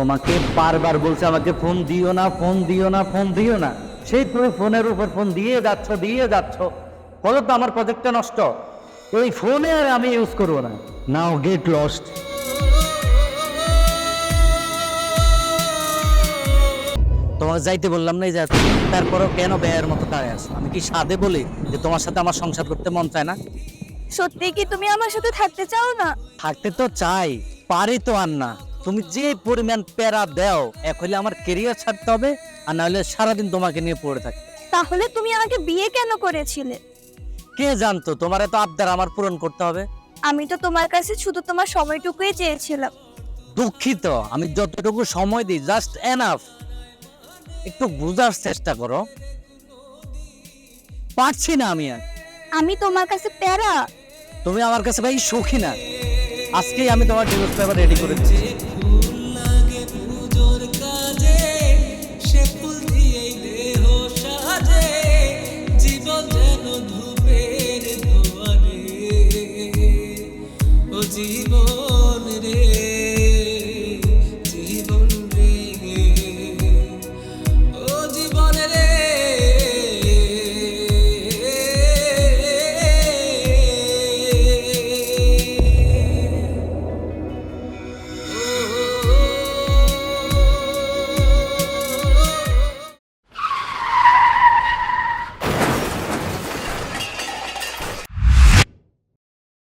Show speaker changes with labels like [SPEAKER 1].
[SPEAKER 1] তোমাকে বারবার বলছে আমাকে ফোন দিও না ফোন দিও না ফোন দিও না। সেই তুমি ফোনের উপর ফোন দিয়ে যাচ্ছ দিয়ে যাচ্ছ। বলো তো আমার প্রজেক্টটা নষ্ট। ওই ফোনে আর আমি ইউজ করব না। নাও গেট লস্ট তোমাকে যাইতে বললাম না এই যে তারপরও কেন ব্যয়ের মতো দাঁড়িয়ে আছো? আমি কি সাদে বলি যে তোমার সাথে আমার সংসার করতে মন চায় না?
[SPEAKER 2] সত্যি কি তুমি আমার সাথে থাকতে চাও না?
[SPEAKER 1] থাকতে তো চাই পারি তো আর না। তুমি যে পরিমাণ প্যারা দাও এক হলে আমার কেরিয়ার ছাড়তে হবে আর না হলে সারাদিন তোমাকে নিয়ে পড়ে থাকতে
[SPEAKER 2] তাহলে তুমি আমাকে বিয়ে কেন করেছিলে?
[SPEAKER 1] কে জানতো? তোমার এত আবদার আমার পূরণ করতে হবে।
[SPEAKER 2] আমি তো তোমার কাছে শুধু তোমার সময়টুকুই চেয়েছিলাম।
[SPEAKER 1] দুঃখিত আমি যতটুকু সময় দিই জাস্ট এনাফ একটু বুঝার চেষ্টা করো। পারছি না আমি আর।
[SPEAKER 2] আমি তোমার কাছে প্যারা।
[SPEAKER 1] তুমি আমার কাছে ভাই সুখী না। আজকেই আমি তোমার ডিভোর্স পেপার রেডি করে দিচ্ছি।
[SPEAKER 3] লাগে পুজোর কাজে সে ফুল দিয়েই দেহ সাজে জীবন যেন